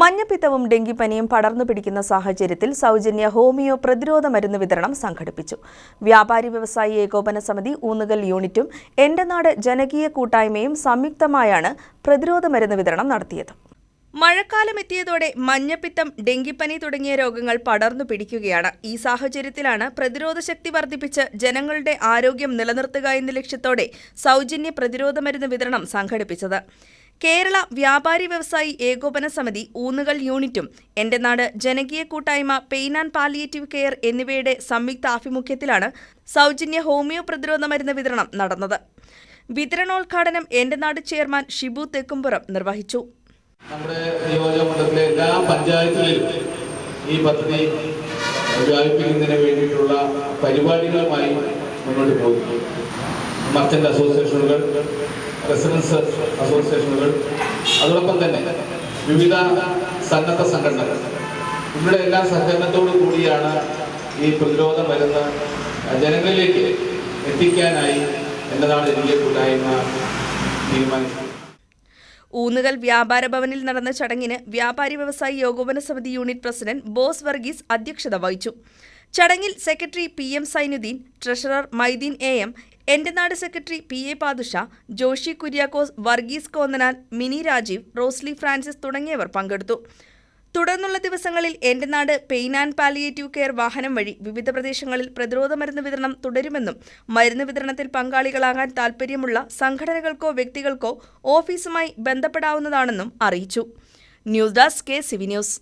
മഞ്ഞപ്പിത്തവും ഡെങ്കിപ്പനിയും പടർന്നു പിടിക്കുന്ന സാഹചര്യത്തിൽ സൗജന്യ ഹോമിയോ പ്രതിരോധ മരുന്ന് വിതരണം സംഘടിപ്പിച്ചു. വ്യാപാരി വ്യവസായി ഏകോപന സമിതി ഊന്നുകൽ യൂണിറ്റും എന്റെ നാട് ജനകീയ കൂട്ടായ്മയും സംയുക്തമായാണ് പ്രതിരോധ മരുന്ന് വിതരണം നടത്തിയത്. മഴക്കാലം എത്തിയതോടെ മഞ്ഞപ്പിത്തം ഡെങ്കിപ്പനി തുടങ്ങിയ രോഗങ്ങൾ പടർന്നു പിടിക്കുകയാണ്. ഈ സാഹചര്യത്തിലാണ് പ്രതിരോധ ശക്തി വർദ്ധിപ്പിച്ച് ജനങ്ങളുടെ ആരോഗ്യം നിലനിർത്തുക എന്ന ലക്ഷ്യത്തോടെ സൗജന്യ പ്രതിരോധ മരുന്ന് വിതരണം സംഘടിപ്പിച്ചത്. കേരള വ്യാപാരി വ്യവസായി ഏകോപന സമിതി ഊന്നുകൾ യൂണിറ്റും എന്റെ നാട് ജനകീയ കൂട്ടായ്മ പെയിൻ ആൻഡ് പാലിയേറ്റീവ് കെയർ എന്നിവയുടെ സംയുക്ത ആഭിമുഖ്യത്തിലാണ് സൗജന്യ ഹോമിയോ പ്രതിരോധ മരുന്ന് വിതരണം നടന്നത്. വിതരണോദ്ഘാടനം എന്റെ നാട് ചെയർമാൻ ഷിബു തെക്കുംപുറം നിർവഹിച്ചു. നമ്മുടെ നിയോജകമണ്ഡലത്തിലെ എല്ലാ പഞ്ചായത്തുകളിലും ഈ പദ്ധതി വ്യാപിപ്പിക്കുന്നതിന് വേണ്ടിയിട്ടുള്ള പരിപാടികളുമായി മുന്നോട്ട് പോകുന്നു. മർച്ചന്റ് അസോസിയേഷനുകൾ റെസിഡൻസ് അസോസിയേഷനുകൾ അതോടൊപ്പം തന്നെ വിവിധ സന്നദ്ധ സംഘടനകൾ. ഇവിടെ എല്ലാ സഹകരണത്തോടു കൂടിയാണ് ഈ പ്രതിരോധ മരുന്ന് ജനങ്ങളിലേക്ക് എത്തിക്കാനായി എന്നതാണ് എനിക്ക് കൂട്ടായ്മ തീരുമാനിച്ചത്. ഊന്നുകൽ വ്യാപാര ഭവനിൽ നടന്ന ചടങ്ങിന് വ്യാപാരി വ്യവസായി ഏകോപന സമിതി യൂണിറ്റ് പ്രസിഡന്റ് ബോസ് വർഗീസ് അധ്യക്ഷത വഹിച്ചു. ചടങ്ങിൽ secretary P M Sainudheen treasurer Maideen A M Ente Nadu secretary P A Padusha Joshy Kuriakose Varghese Konnanal Mini Rajeev Rosily Francis തുടങ്ങിയവർ പങ്കെടുത്തു. തുടർന്നുള്ള ദിവസങ്ങളിൽ എന്റെ നാട് പെയിൻ ആൻഡ് പാലിയേറ്റീവ് കെയർ വാഹനം വഴി വിവിധ പ്രദേശങ്ങളിൽ പ്രതിരോധ മരുന്ന് വിതരണം തുടരുമെന്നും മരുന്ന് വിതരണത്തിൽ പങ്കാളികളാകാൻ താൽപ്പര്യമുള്ള സംഘടനകൾക്കോ വ്യക്തികൾക്കോ ഓഫീസുമായി ബന്ധപ്പെടാവുന്നതാണെന്നും അറിയിച്ചു. News desk K CV news.